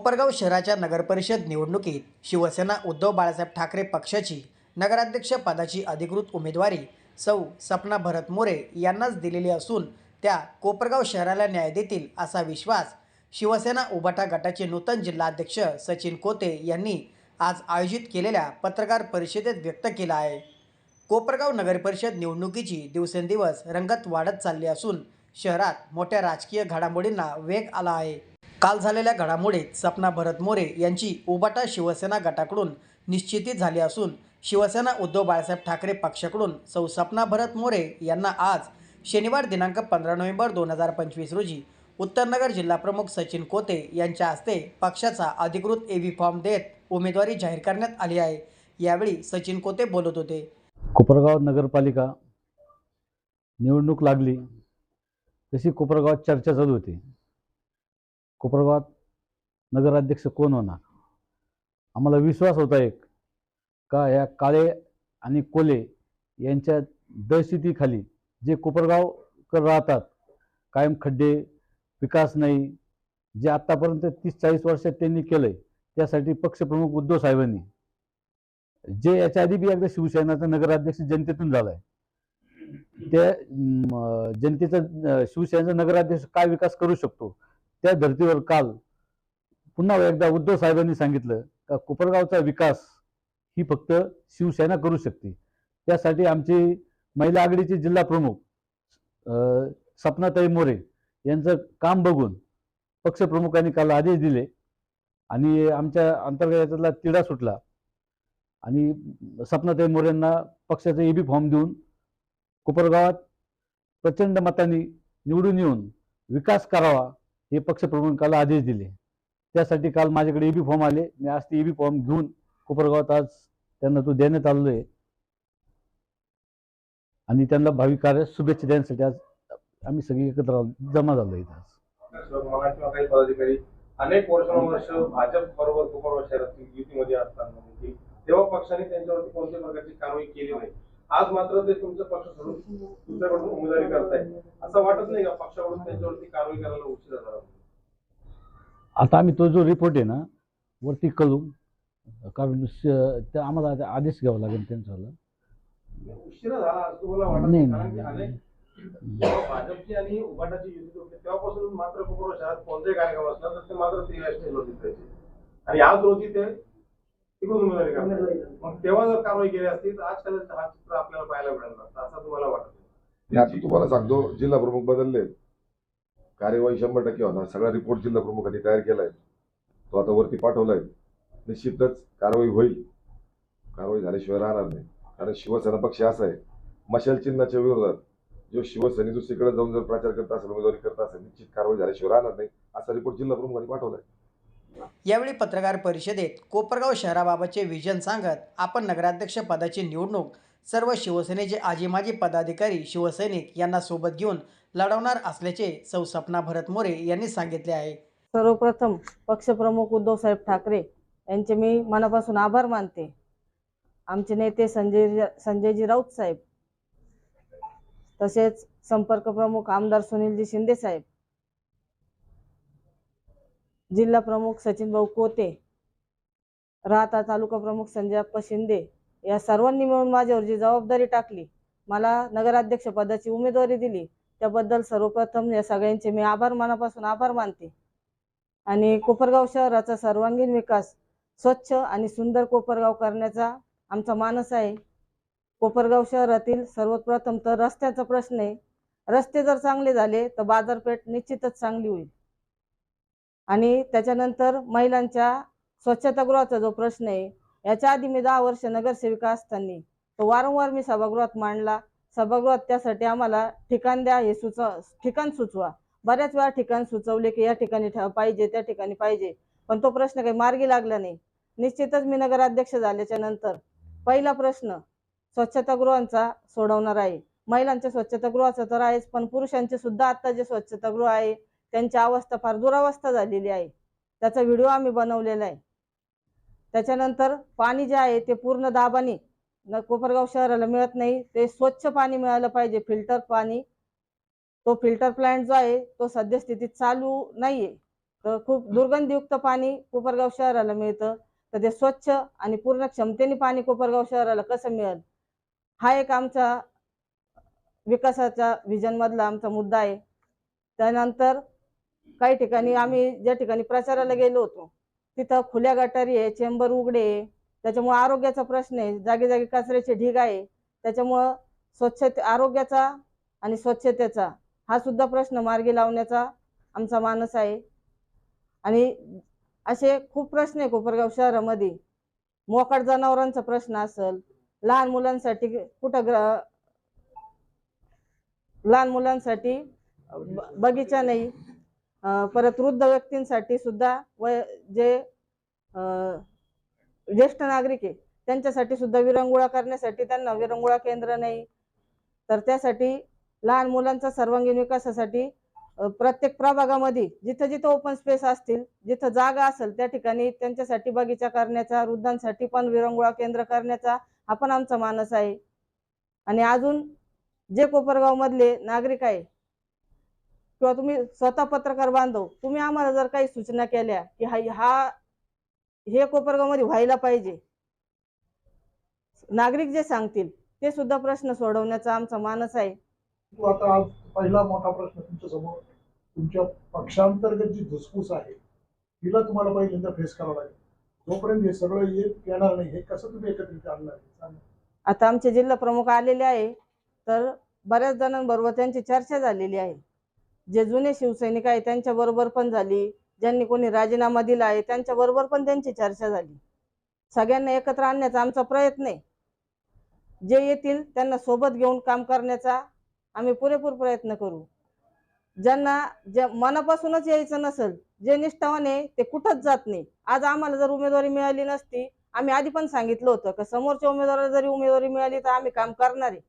कोपरगाव शहराच्या नगरपरिषद निवडणुकीत शिवसेना उद्धव बाळासाहेब ठाकरे पक्षाची नगराध्यक्ष पदाची अधिकृत उमेदवारी सौ सपना भरत मोरे यांनाच दिलेली असून त्या कोपरगाव शहराला न्याय देतील असा विश्वास शिवसेना उभाटा गटाचे नूतन जिल्हाध्यक्ष सचिन कोते यांनी आज आयोजित केलेल्या पत्रकार परिषदेत व्यक्त केला आहे. कोपरगाव नगरपरिषद निवडणुकीची दिवसेंदिवस रंगत वाढत चालली असून शहरात मोठ्या राजकीय घडामोडींना वेग आला आहे. काल झालेल्या घडामोडीत सपना भरत मोरे यांची उबाटा शिवसेना गटाकडून निश्चिती झाली असून शिवसेना उद्धव बाळासाहेब ठाकरे पक्षाकडून सौ सपना भरत मोरे यांना आज शनिवार दिनांक पंधरा नोव्हेंबर दोन हजार पंचवीस रोजी उत्तरनगर जिल्हाप्रमुख सचिन कोते यांच्या हस्ते पक्षाचा अधिकृत एव्ही फॉर्म देत उमेदवारी जाहीर करण्यात आली आहे. यावेळी सचिन कोते बोलत होते. कोपरगाव नगरपालिका निवडणूक लागली तशी कोपरगावात चर्चा चालू होती. कोपरगावात नगराध्यक्ष कोण होणार? आम्हाला विश्वास होता एक का या काळे आणि कोले यांच्या दहशतीखाली जे कोपरगावकर राहतात कायम खड्डे विकास नाही जे आत्तापर्यंत तीस चाळीस वर्षात त्यांनी केलंय त्यासाठी पक्षप्रमुख उद्धव साहेबांनी जे याच्या आधी बी एकदा शिवसेनाचा नगराध्यक्ष जनतेतून झालाय त्या जनतेचा शिवसेनेचा नगराध्यक्ष काय विकास करू शकतो? त्या धर्तीवर काल पुन्हा एकदा उद्धव साहेबांनी सांगितलं का कोपरगावचा विकास ही फक्त शिवसेना करू शकते. त्यासाठी आमची महिला आघाडीचे जिल्हा प्रमुख सपनाताई मोरे यांचं काम बघून पक्षप्रमुखांनी काल आदेश दिले आणि आमच्या अंतर्गतातला तिढा सुटला आणि सपनाताई मोरेंना पक्षाचा एबी फॉर्म देऊन कोपरगावात प्रचंड मतांनी निवडून येऊन विकास करावा हे पक्ष प्रमुखाला आदेश दिले. त्यासाठी काल माझ्याकडे एबी फॉर्म आले. मी आज ते एबी फॉर्म घेऊन कोपरगावात आज त्यांना तो देण्यात आलेलो आहे. आणि त्यांना भावी कार्य शुभेच्छा देण्यासाठी आज आम्ही सगळी एकत्र जमा झालो इथं आज. अनेक वर्षानुवर्ष भाजप बरोबर कोपरगाव शहरातील युतीमध्ये असताना तेव्हा पक्षाने त्यांच्यावरती कोणत्या प्रकारची कारवाई केली नाही. आज मात्र ते तुमचा पक्ष सोडून दुसऱ्याकडून उमेदवारी करताय असं वाटत नाही का पक्षाकडून त्यांच्यावरती कारवाई करायला उशीर झाला? आता आम्ही तो जो रिपोर्ट आहे ना वरती कळू कारण ते आम्हाला आदेश घ्यावा लागेल त्यांच्यावाला उशिरा झाला असं तुम्हाला वाटत नाही, कारण भाजपची आणि उभाटाची युती होती तेव्हापासून मात्र कोपरगाव शहरात कोणताही कार्यक्रम असला तर ते मात्र ते या स्टेजवर दिसायचे आणि आज रोजी ते तिकडून उमेदवारी करतात मग तेव्हा जर कारवाई केली असती तर आज कदाचित हा चित्र आपल्याला पाहायला मिळालं नसतं असं तुम्हाला वाटत. मी आता तुम्हाला सांगतो जिल्हा प्रमुख बदलले कार्यवाही शंभर टक्के होणार. सगळा रिपोर्ट जिल्हा प्रमुखांनी तयार केलाय. तो आता वरती पाठवलाय. निश्चितच कारवाई होईल. कारवाई झाल्याशिवाय राहणार नाही. कारण शिवसेना पक्ष असा आहे. मशाल चिन्हाच्या विरोधात जो शिवसेने दुसरीकडे जाऊन जर प्रचार करत असेल उमेदवारी करत असेल निश्चित कारवाई झाल्याशिवाय राहणार नाही. असा रिपोर्ट जिल्हा प्रमुखांनी पाठवलाय. यावेळी पत्रकार परिषदेत कोपरगाव शहराबाबतचे विजन सांगत आपण नगराध्यक्ष पदाची निवडणूक सर्व शिवसेनेचे आजी माजी पदाधिकारी शिवसैनिक यांना सोबत घेऊन लढवणार असल्याचे सौ सपना भरत मोरे यांनी सांगितले आहे. सर्वप्रथम पक्षप्रमुख उद्धवसाहेब ठाकरे यांचे मी मनापासून आभार मानते. आमचे नेते संजय संजयजी राऊत साहेब तसेच संपर्क प्रमुख आमदार सुनीलजी शिंदे साहेब जिल्हा प्रमुख सचिनभाऊ कोते राहता तालुका प्रमुख संजयप्पा शिंदे या सर्वांनी मिळून माझ्यावर जी जबाबदारी टाकली मला नगराध्यक्ष पदाची उमेदवारी दिली त्याबद्दल सर्वप्रथम या सगळ्यांचे मी आभार मनापासून आभार मानते. आणि कोपरगाव शहराचा सर्वांगीण विकास स्वच्छ आणि सुंदर कोपरगाव करण्याचा आमचा मानस आहे. कोपरगाव शहरातील सर्वप्रथम तर रस्त्याचा प्रश्न आहे. रस्ते जर चांगले झाले तर बाजारपेठ निश्चितच चांगली होईल. आणि त्याच्यानंतर महिलांच्या स्वच्छतागृहाचा जो प्रश्न आहे याच्या आधी मी दहा वर्ष नगरसेविका असताना तो वारंवार मी सभागृहात मांडला. सभागृहात त्यासाठी आम्हाला ठिकाण द्या हे सुचव ठिकाण सुचवा. बऱ्याच वेळा ठिकाण सुचवले की या ठिकाणी पाहिजे त्या ठिकाणी पाहिजे. पण तो प्रश्न काही मार्गी लागला नाही. निश्चितच मी नगराध्यक्ष झाल्याच्यानंतर पहिला प्रश्न स्वच्छतागृहांचा सोडवणार आहे. महिलांच्या स्वच्छतागृहाचा तर आहेच पण पुरुषांचे सुद्धा आता जे स्वच्छतागृह आहे त्यांची अवस्था फार दुरावस्था झालेली आहे. त्याचा व्हिडिओ आम्ही बनवलेला आहे. त्याच्यानंतर पाणी जे आहे ते पूर्ण दाबाने न कोपरगाव शहराला मिळत नाही. ते स्वच्छ पाणी मिळालं पाहिजे फिल्टर पाणी. तो फिल्टर प्लांट जो आहे तो सद्यस्थितीत चालू नाहीये. तर खूप दुर्गंधीयुक्त पाणी कोपरगाव शहराला मिळतं. तर ते स्वच्छ आणि पूर्ण क्षमतेने पाणी कोपरगाव शहराला कसं मिळेल? हा एक आमचा विकासाच्या व्हिजन मधला आमचा मुद्दा आहे. त्यानंतर काही ठिकाणी आम्ही ज्या ठिकाणी प्रचाराला गेलो होतो तिथं खुल्या गटारी आहे चेंबर उघडे आहे. त्याच्यामुळे आरोग्याचा प्रश्न आहे. जागी जागी कचऱ्याचे ढीग आहे. त्याच्यामुळं स्वच्छते आरोग्याचा आणि स्वच्छतेचा हा सुद्धा प्रश्न मार्गी लावण्याचा आमचा मानस आहे. आणि असे खूप प्रश्न आहे कोपरगाव शहरामध्ये. मोकाट जनावरांचा प्रश्न असेल लहान मुलांसाठी कुठं ग्र लहान मुलांसाठी ब- बगीचा नाही. परत वृद्ध व्यक्तींसाठी सुद्धा वय जे ज्येष्ठ नागरिक आहे त्यांच्यासाठी सुद्धा विरंगुळा करण्यासाठी त्यांना विरंगुळा केंद्र नाही. तर त्यासाठी लहान मुलांचा सर्वांगीण विकासासाठी प्रत्येक प्रभागामध्ये जिथं जिथं ओपन स्पेस असतील जिथं जागा असेल त्या ठिकाणी त्यांच्यासाठी बगीचा करण्याचा वृद्धांसाठी पण विरंगुळा केंद्र करण्याचा हा पण आमचा मानस आहे. आणि अजून जे कोपरगाव मधले नागरिक आहे किंवा तुम्ही स्वतः पत्रकार बांधव तुम्ही आम्हाला जर काही सूचना केल्या की हा हा हे कोपरगावमध्ये व्हायला पाहिजे. नागरिक जे सांगतील ते सुद्धा प्रश्न सोडवण्याचा आमचा मानस आहे. आता आज पहिला मोठा प्रश्न तुमच्यासमोर. तुमच्या पक्षांतर्गत जी धुसफूस आहे तिला तुम्हाला पहिल्यांदा फेस करावं लागेल. जोपर्यंत हे सगळं येत येणार नाही हे कसं तुम्ही एकत्रित आणणार. आता आमचे जिल्हा प्रमुख आलेले आहे तर बऱ्याच जणांबरोबर त्यांची चर्चा झालेली आहे. जे जुने शिवसैनिक आहे त्यांच्या बरोबर पण झाली. ज्यांनी कोणी राजीनामा दिला आहे त्यांच्या बरोबर पण त्यांची चर्चा झाली. सगळ्यांना एकत्र आणण्याचा आमचा प्रयत्न आहे. जे येतील त्यांना सोबत घेऊन काम करण्याचा आम्ही पुरेपूर प्रयत्न करू. ज्यांना जे मनापासूनच यायचं नसेल जे निष्ठावान आहे ते कुठंच जात नाही. आज आम्हाला जर उमेदवारी मिळाली नसती आम्ही आधी पण सांगितलं होतं की समोरच्या उमेदवाराला जरी उमेदवारी मिळाली तर आम्ही काम करणार आहे.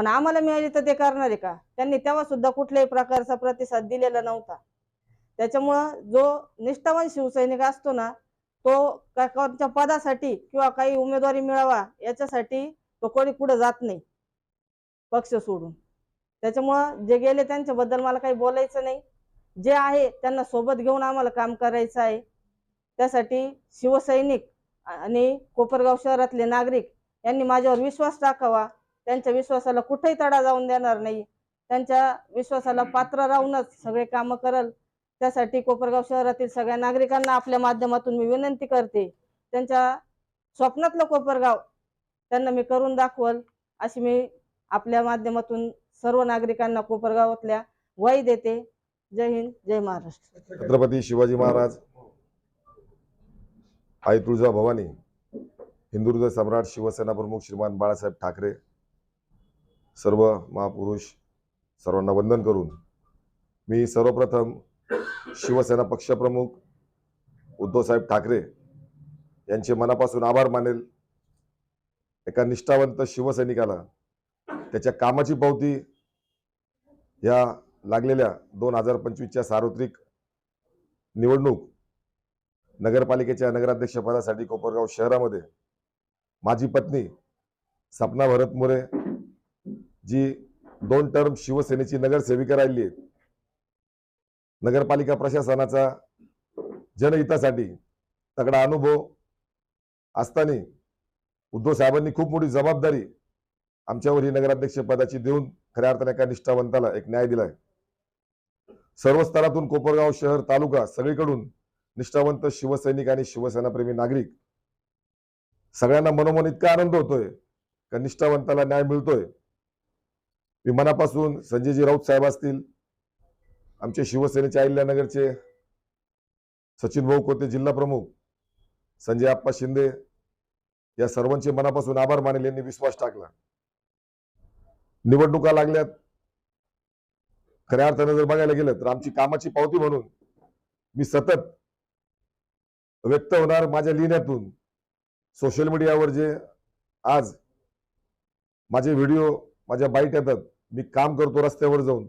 पण आम्हाला मिळाली तर ते करणार आहे का? त्यांनी तेव्हा सुद्धा कुठल्याही प्रकारचा प्रतिसाद दिलेला नव्हता. त्याच्यामुळं जो निष्ठावान शिवसैनिक असतो ना तो कोणत्या पदासाठी किंवा काही उमेदवारी मिळावा याच्यासाठी तो कोणी पुढे जात नाही. पक्ष सोडून. त्याच्यामुळं जे गेले त्यांच्याबद्दल मला काही बोलायचं नाही. जे आहे त्यांना सोबत घेऊन आम्हाला काम करायचं आहे. त्यासाठी शिवसैनिक आणि कोपरगाव शहरातले नागरिक यांनी माझ्यावर विश्वास टाकावा. त्यांच्या विश्वासाला कुठेही तडा जाऊन देणार नाही. त्यांच्या विश्वासाला पात्र राहूनच सगळे कामं करल. त्यासाठी कोपरगाव शहरातील सगळ्या नागरिकांना आपल्या माध्यमातून मी विनंती करते. त्यांच्या स्वप्नातलं कोपरगाव त्यांना मी करून दाखवल. अशी मी आपल्या माध्यमातून सर्व नागरिकांना कोपरगावातल्या ग्वाही देते. जय हिंद जय महाराष्ट्र. छत्रपती शिवाजी महाराज आई तुळजा भवानी हिंदुर्ग सम्राट शिवसेना प्रमुख श्रीमान बाळासाहेब ठाकरे सर्व महापुरुष सर्वांना वंदन करून मी सर्वप्रथम शिवसेना पक्षप्रमुख उद्धवसाहेब ठाकरे यांचे मनापासून आभार मानेल. एका निष्ठावंत शिवसैनिकाला त्याच्या कामाची पावती या लागलेल्या दोन हजार पंचवीसच्या सार्वत्रिक निवडणूक नगरपालिकेच्या नगराध्यक्षपदासाठी कोपरगाव शहरामध्ये माझी पत्नी सपना भरत मोरे जी दोन टर्म शिवसेनेची नगरसेविका राहिली आहे नगरपालिका प्रशासनाचा जनहितासाठी तगडा अनुभव असताना उद्धव साहेबांनी खूप मोठी जबाबदारी आमच्यावर ही नगराध्यक्ष पदाची देऊन खऱ्या अर्थाने एका निष्ठावंताला एक न्याय दिलाय सर्व स्तरातून कोपरगाव शहर तालुका सगळीकडून निष्ठावंत शिवसैनिक आणि शिवसेनाप्रेमी नागरिक सगळ्यांना मनोमन इतका आनंद होतोय का निष्ठावंताला न्याय मिळतोय? मी मनापासून संजयजी राऊत साहेब असतील आमचे शिवसेनेचे अहिल्यानगरचे सचिन भाऊ कोते जिल्हा प्रमुख संजय आप्पा शिंदे या सर्वांचे मनापासून आभार मानेल यांनी विश्वास टाकला. निवडणुका लागल्यात. खऱ्या अर्थाने जर बघायला गेलं तर आमची कामाची पावती म्हणून मी सतत व्यक्त होणार माझ्या लिहिण्यातून. सोशल मीडियावर जे आज माझे व्हिडिओ माझ्या बाईट येतात. मी काम करतो रस्त्यावर जाऊन.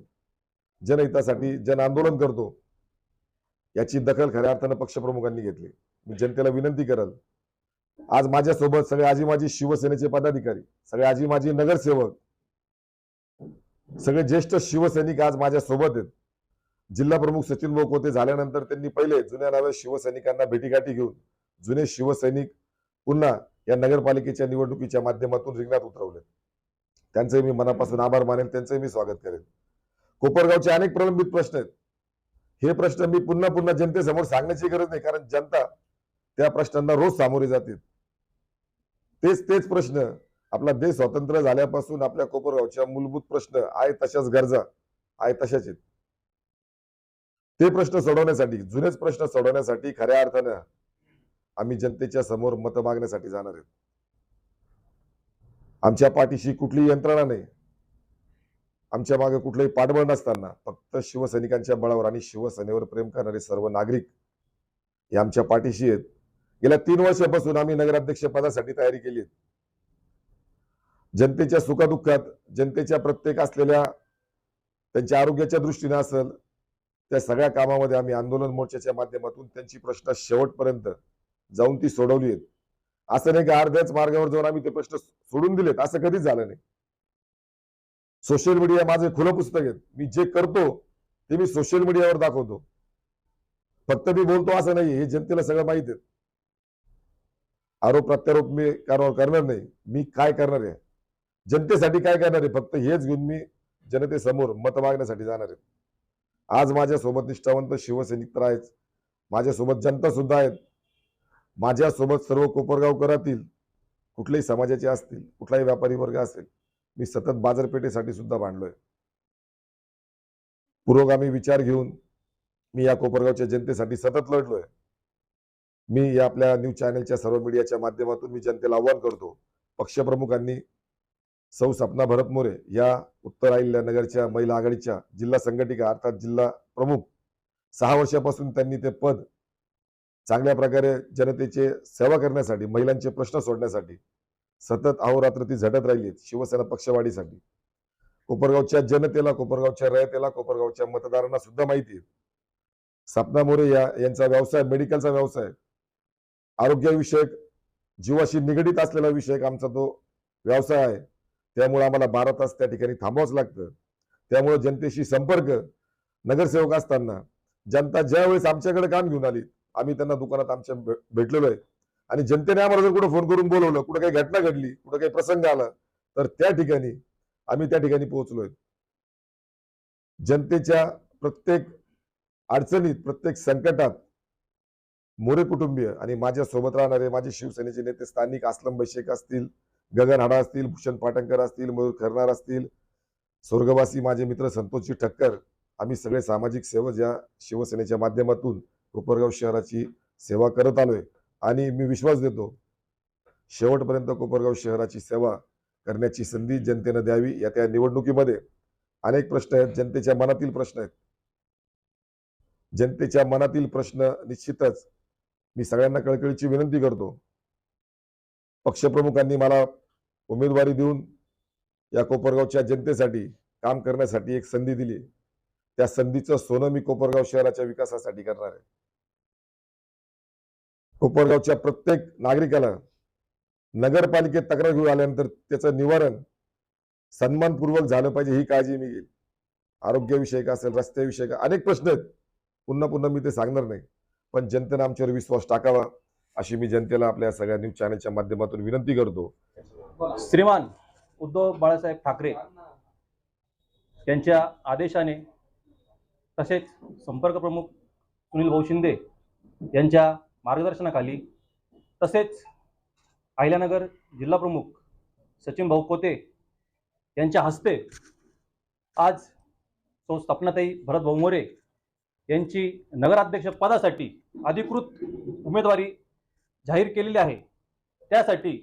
जनहितासाठी जन आंदोलन करतो. याची दखल खऱ्या अर्थानं पक्षप्रमुखांनी घेतली. मी जनतेला विनंती करल. आज माझ्यासोबत सगळे आजी माझी शिवसेनेचे पदाधिकारी सगळे आजी माझी नगरसेवक सगळे ज्येष्ठ शिवसैनिक आज माझ्या सोबत आहेत. जिल्हा प्रमुख सचिन भाऊ होते झाल्यानंतर त्यांनी पहिले जुन्या नव्या शिवसैनिकांना भेटीगाठी घेऊन जुने शिवसैनिक पुन्हा या नगरपालिकेच्या निवडणुकीच्या माध्यमातून रिंगणात उतरवले त्यांचे मी मनापासून आभार मानेल त्यांचंही मी स्वागत करेन कोपरगावचे अनेक प्रलंबित प्रश्न आहेत. हे प्रश्न मी पुन्हा पुन्हा जनतेसमोर सांगण्याची गरज नाही कारण जनता त्या प्रश्नांना रोज सामोरे जाते. तेच तेच प्रश्न आपला देश स्वतंत्र झाल्यापासून आपल्या कोपरगावच्या मूलभूत प्रश्न आहे तशाच गरजा आहे तशाच आहेत. ते प्रश्न सोडवण्यासाठी जुनेच प्रश्न सोडवण्यासाठी खऱ्या अर्थानं आम्ही जनतेच्या समोर मत मागण्यासाठी जाणार आहेत. आमच्या पाठीशी कुठलीही यंत्रणा नाही. आमच्या मागे कुठलंही पाठबळ नसताना फक्त शिवसैनिकांच्या बळावर आणि शिवसेनेवर प्रेम करणारे सर्व नागरिक हे आमच्या पाठीशी आहेत. गेल्या तीन वर्षापासून आम्ही नगराध्यक्ष पदासाठी तयारी केली आहे. जनतेच्या सुखादुःखात जनतेच्या प्रत्येक असलेल्या त्यांच्या आरोग्याच्या दृष्टीने असेल त्या सगळ्या कामामध्ये आम्ही आंदोलन मोर्चाच्या माध्यमातून त्यांची प्रश्न शेवटपर्यंत जाऊन ती सोडवली आहेत. असं नाही की अर्ध्याच मार्गावर जाऊन आम्ही ते प्रश्न सोडून दिलेत असं कधीच झालं नाही. सोशल मीडिया माझं खुलं पुस्तक आहे. मी जे करतो ते मी सोशल मीडियावर दाखवतो. फक्त मी बोलतो असं नाही हे जनतेला सगळं माहीत आहे. आरोप प्रत्यारोप मी कारवाई करणार नाही. मी काय करणार आहे? जनतेसाठी काय करणार आहे? फक्त हेच घेऊन मी जनतेसमोर मत मागण्यासाठी जाणार आहे. आज माझ्यासोबत निष्ठावंत शिवसैनिक तर आहेच. माझ्यासोबत जनता सुद्धा आहेत. माझ्यासोबत सर्व कोपरगावकरातील कुठल्याही समाजाचे असतील कुठलाही व्यापारी वर्ग असेल मी सतत बाजारपेठेसाठी सुद्धा भांडलोय. पुरोगामी विचार घेऊन मी या कोपरगावच्या जनतेसाठी सतत लढलोय. मी या आपल्या न्यूज चॅनलच्या सर्व मीडियाच्या माध्यमातून मी जनतेला आव्हान करतो पक्षप्रमुखांनी सौ सपना भरत मोरे या उत्तर अहिल्या नगरच्या महिला आघाडीच्या जिल्हा संघटिका अर्थात जिल्हा प्रमुख सहा वर्षापासून त्यांनी ते पद चांगल्या प्रकारे जनतेचे सेवा करण्यासाठी महिलांचे प्रश्न सोडण्यासाठी सतत अहोरात्र ती झटत राहिली शिवसेना पक्षवाढीसाठी. कोपरगावच्या जनतेला कोपरगावच्या रयतेला कोपरगावच्या मतदारांना सुद्धा माहिती आहे. सपना मोरे या यांचा व्यवसाय मेडिकलचा व्यवसाय आरोग्यविषयक जीवाशी निगडीत असलेला विषय आमचा तो व्यवसाय आहे. त्यामुळे आम्हाला बारा तास त्या ठिकाणी थांबावंच लागतं. त्यामुळे जनतेशी संपर्क नगरसेवक असताना जनता ज्यावेळेस आमच्याकडे काम घेऊन आली आम्ही त्यांना दुकानात आमच्या भेटलेलो आहे आणि जनतेने आम्हाला जर कुठं फोन करून बोलवलं कुठं काही घटना घडली कुठं काही प्रसंग आला तर त्या ठिकाणी आम्ही त्या ठिकाणी पोहोचलोय. जनतेच्या प्रत्येक अडचणीत प्रत्येक संकटात मोरे कुटुंबीय आणि माझ्या सोबत राहणारे माझे शिवसेनेचे नेते स्थानिक असलम बैशेख असतील गगन हाडा असतील भूषण पाटणकर असतील मयूर खरनार असतील स्वर्गवासी माझे मित्र संतोषजी ठक्कर आम्ही सगळे सामाजिक सेवक या शिवसेनेच्या माध्यमातून कोपरगाव शहराची सेवा करत आलोय आणि मी विश्वास देतो शेवटपर्यंत कोपरगाव शहराची सेवा करण्याची संधी जनतेनं द्यावी या त्या निवडणुकीमध्ये. अनेक प्रश्न आहेत जनतेच्या मनातील प्रश्न आहेत. जनतेच्या मनातील प्रश्न निश्चितच मी सगळ्यांना कळकळीची विनंती करतो. पक्षप्रमुखांनी मला उमेदवारी देऊन या कोपरगावच्या जनतेसाठी काम करण्यासाठी एक संधी दिली. त्या संधीचं सोनं मी कोपरगाव शहराच्या विकासासाठी करणार आहे. कोपरगावच्या प्रत्येक नागरिकाला नगरपालिकेत तक्रार घेऊन आल्यानंतर त्याचं निवारण सन्मानपूर्वक झालं पाहिजे ही काळजी मी घेईल आरोग्यविषयक असेल रस्त्याविषयक अनेक प्रश्न आहेत. पुन्हा पुन्हा मी ते सांगणार नाही. पण जनतेनं आमच्यावर विश्वास टाकावा अशी मी जनतेला आपल्या सगळ्या न्यूज चॅनलच्या माध्यमातून विनंती करतो. श्रीमान उद्धव बाळासाहेब ठाकरे यांच्या आदेशाने तसेच संपर्क प्रमुख सुनील भाऊ शिंदे यांच्या मार्गदर्शनाखाली तसेच अहिल्यानगर जिल्हाप्रमुख सचिन भाऊ कोते यांच्या हस्ते आज सौ स्थापनाताई भरत भाऊ मोरे यांची नगराध्यक्ष पदासाठी अधिकृत उमेदवारी जाहीर केलेली आहे. त्यासाठी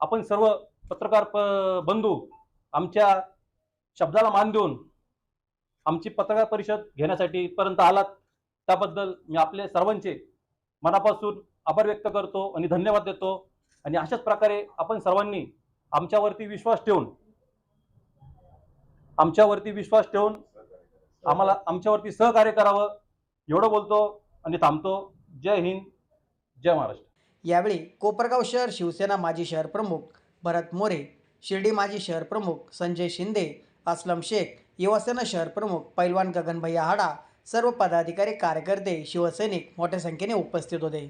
आपण सर्व पत्रकार प बंधू आमच्या शब्दाला मान देऊन आमची पत्रकार परिषद घेण्यासाठी इथपर्यंत आलात. त्याबद्दल मी आपले सर्वांचे मनापासून आभार व्यक्त करतो आणि धन्यवाद देतो. आणि अशाच प्रकारे आपण सर्वांनी आमच्यावरती विश्वास ठेवून आमच्यावरती विश्वास ठेवून आम्हाला आमच्यावरती सहकार्य करावं एवढं बोलतो आणि थांबतो. जय हिंद जय महाराष्ट्र. यावेळी कोपरगाव शहर शिवसेना माजी शहर प्रमुख भरत मोरे शिर्डी माजी शहर प्रमुख संजय शिंदे असलम शेख युवासेना शहर प्रमुख पैलवान गगनभैया हाडा सर्व पदाधिकारी कार्यकर्ते शिवसैनिक मोठ्या संख्येने उपस्थित होते.